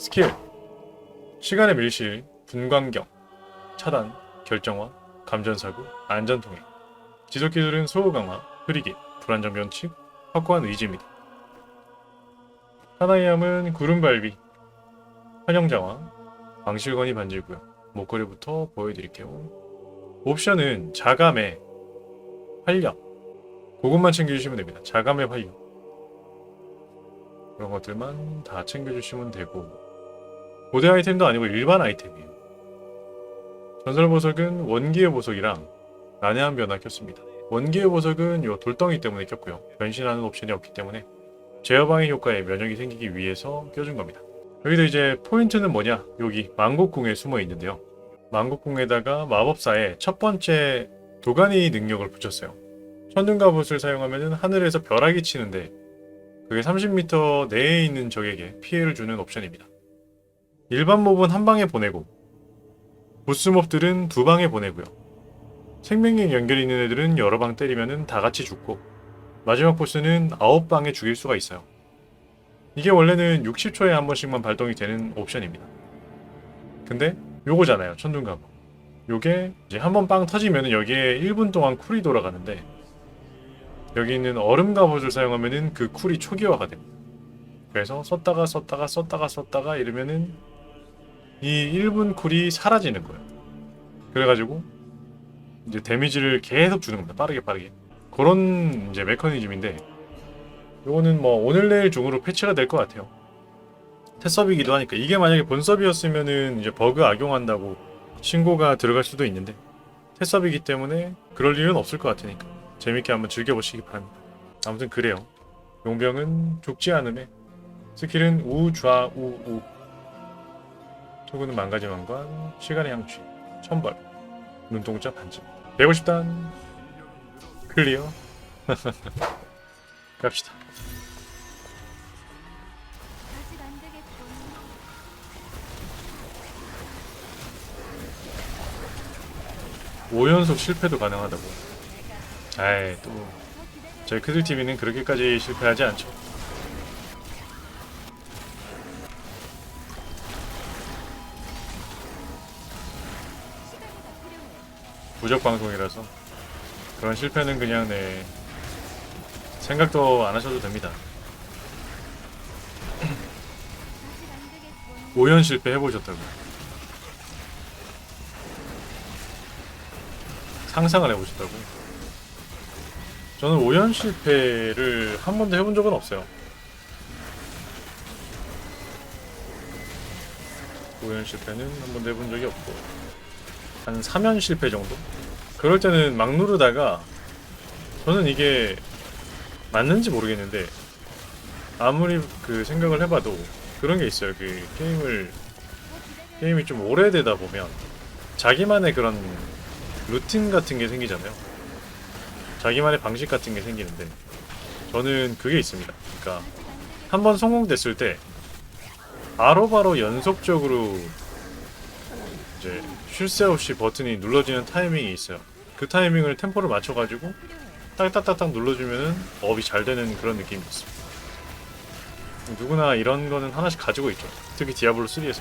스킬 시간의 밀실, 분광경, 차단, 결정화, 감전사고, 안전통행 지속기술은 소호 강화, 흐리기, 불안정 변칙, 확고한 의지입니다. 하나이함은 구름갈비, 환영장화, 방실건이 반질고요. 목걸이부터 보여드릴게요. 옵션은 자감의 활력 그것만 챙겨주시면 됩니다. 자감의 활력 그런 것들만 다 챙겨주시면 되고 고대 아이템도 아니고 일반 아이템이에요. 전설 보석은 원기의 보석이랑 난해한 변화 켰습니다. 원기의 보석은 요 돌덩이 때문에 켰고요. 변신하는 옵션이 없기 때문에 제어방해 효과에 면역이 생기기 위해서 껴준 겁니다. 여기도 이제 포인트는 뭐냐? 여기 망곡궁에 숨어 있는데요. 망곡궁에다가 마법사의 첫 번째 도가니 능력을 붙였어요. 천둥갑옷을 사용하면 하늘에서 벼락이 치는데 그게 30m 내에 있는 적에게 피해를 주는 옵션입니다. 일반 몹은 한 방에 보내고 보스 몹들은 두 방에 보내고요. 생명력 연결이 있는 애들은 여러 방 때리면 다 같이 죽고 마지막 보스는 아홉 방에 죽일 수가 있어요. 이게 원래는 60초에 한 번씩만 발동이 되는 옵션입니다. 근데 요거잖아요. 천둥갑옷. 요게 이제 한 번 빵 터지면 여기에 1분 동안 쿨이 돌아가는데 여기 있는 얼음 갑옷을 사용하면은 그 쿨이 초기화가 됩니다. 그래서 썼다가 썼다가 썼다가 썼다가 이러면은 이 1분 쿨이 사라지는 거예요. 그래가지고 이제 데미지를 계속 주는 겁니다. 빠르게 빠르게. 그런 이제 메커니즘인데 요거는 뭐 오늘 내일 중으로 패치가 될 것 같아요. 테서비기도 하니까 이게 만약에 본섭이었으면은 이제 버그 악용한다고 신고가 들어갈 수도 있는데 테서비기 때문에 그럴 일은 없을 것 같으니까 재밌게 한번 즐겨보시기 바랍니다. 아무튼 그래요. 용병은 죽지 않음에 스킬은 우좌우우 토구는 망가지만관 시간의 향취 천벌 눈동자 반지 150단. 클리어. 갑시다. 아직 안 되겠군. 5연속 실패도 가능하다고. 아이 또. 저희 크들TV는 그렇게까지 실패하지 않죠 부적 방송이라서 그런 실패는 그냥 네 생각도 안 하셔도 됩니다. 아직 안 되겠군. 5연 실패 해보셨다고요 상상을 해보셨다고. 저는 5연 실패를 한 번도 해본 적은 없어요. 5연 실패는 한 번도 해본 적이 없고 한 3연 실패 정도? 그럴 때는 막 누르다가 저는 이게 맞는지 모르겠는데 아무리 그 생각을 해봐도 그런 게 있어요. 그 게임을. 게임이 좀 오래되다 보면 자기만의 그런 루틴 같은 게 생기잖아요. 자기만의 방식 같은 게 생기는데 저는 그게 있습니다. 그러니까. 한 번 성공됐을 때 바로바로 연속적으로 이제 쉴 새 없이 버튼이 눌러지는 타이밍이 있어요. 그 타이밍을 템포를 맞춰가지고. 딱딱딱딱 눌러주면은 업이 잘 되는 그런 느낌이 있습니다. 누구나 이런 거는 하나씩 가지고 있죠. 특히 디아블로 3에서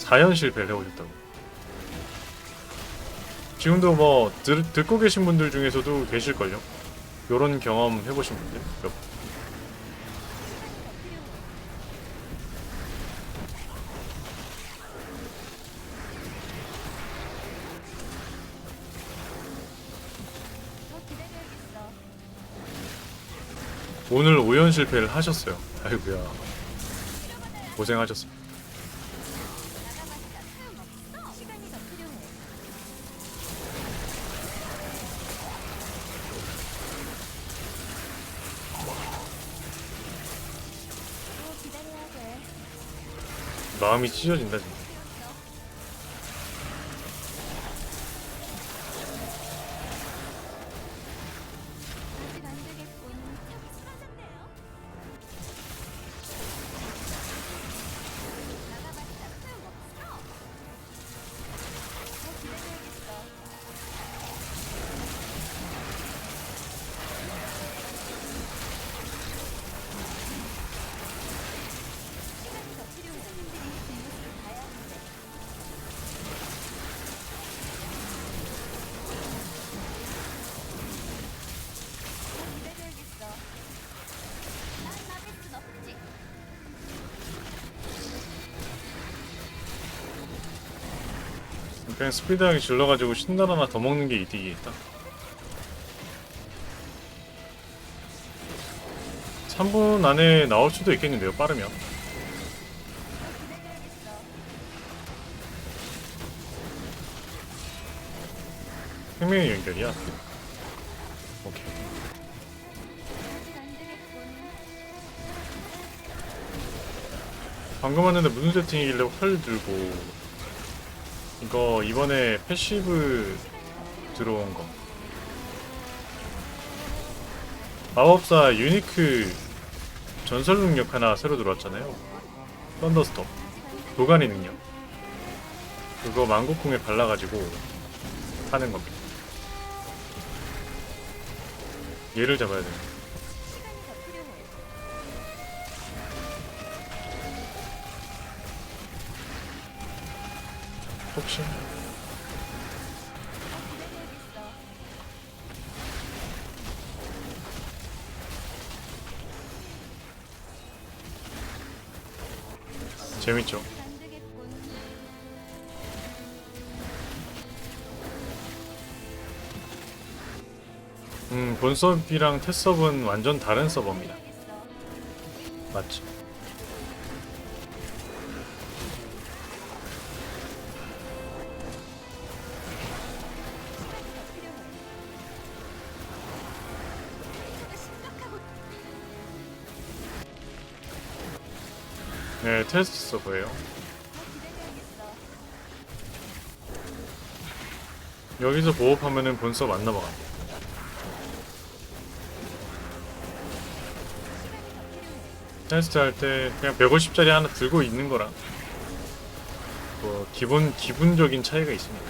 4연 실패를 해오셨다고. 지금도 뭐 들, 듣고 계신 분들 중에서도 계실걸요. 요런 경험 해보신 분들 몇 분. 오늘 5연 실패를 하셨어요. 기다려야 돼. 마음이 찢어진다 진짜. 그냥 스피드하게 질러가지고 신발 하나 더 먹는 게 이득이겠다. 3분 안에 나올 수도 있겠는데요, 빠르면. 생명의 연결이야. 방금 왔는데 무슨 세팅이길래 활 들고 이거 이번에 패시브 들어온 거. 마법사 유니크 전설 능력 하나 새로 들어왔잖아요. 썬더스톱. 도가니 능력. 그거 망고콩에 발라가지고 하는 겁니다. 얘를 잡아야 돼요 혹시. 재밌죠. 음, 본섭이랑 테섭은 완전 다른 서버입니다. 맞죠? 네, 테스트 서버예요. 여기서 보호하면은 본섭 안 필요해. 테스트 할 때 그냥 150짜리 하나 들고 있는 거랑 뭐 기본 기분적인 차이가 있습니다.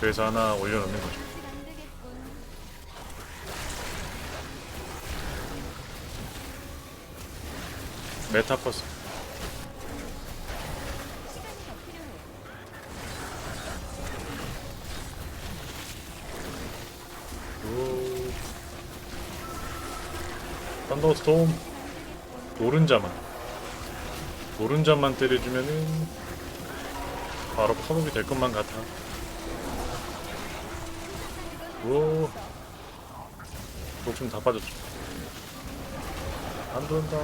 그래서 하나 올려놓는 거죠. 메타버스. 썬더스톰 노른자만 노른자만 때려주면은 바로 팝업이 될 것만 같아. 오. 목숨 다 빠졌죠. 안 된다.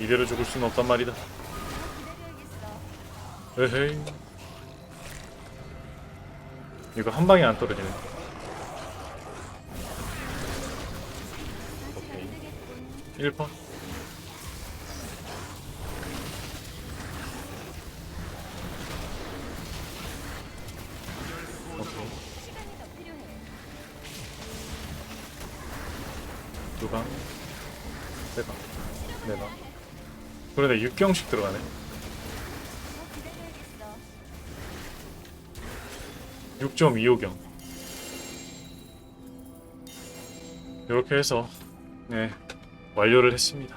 이대로 죽을 수는 없단 말이다. 에헤이. 이거 한 방에 안 떨어지네. 오케이. 안 되겠군. 1번. 오케이. 시간이 더 필요해. 두 방. 세 방. 네 방. 그러네, 6경씩 들어가네. 6.25경. 이렇게 해서, 네, 완료를 했습니다.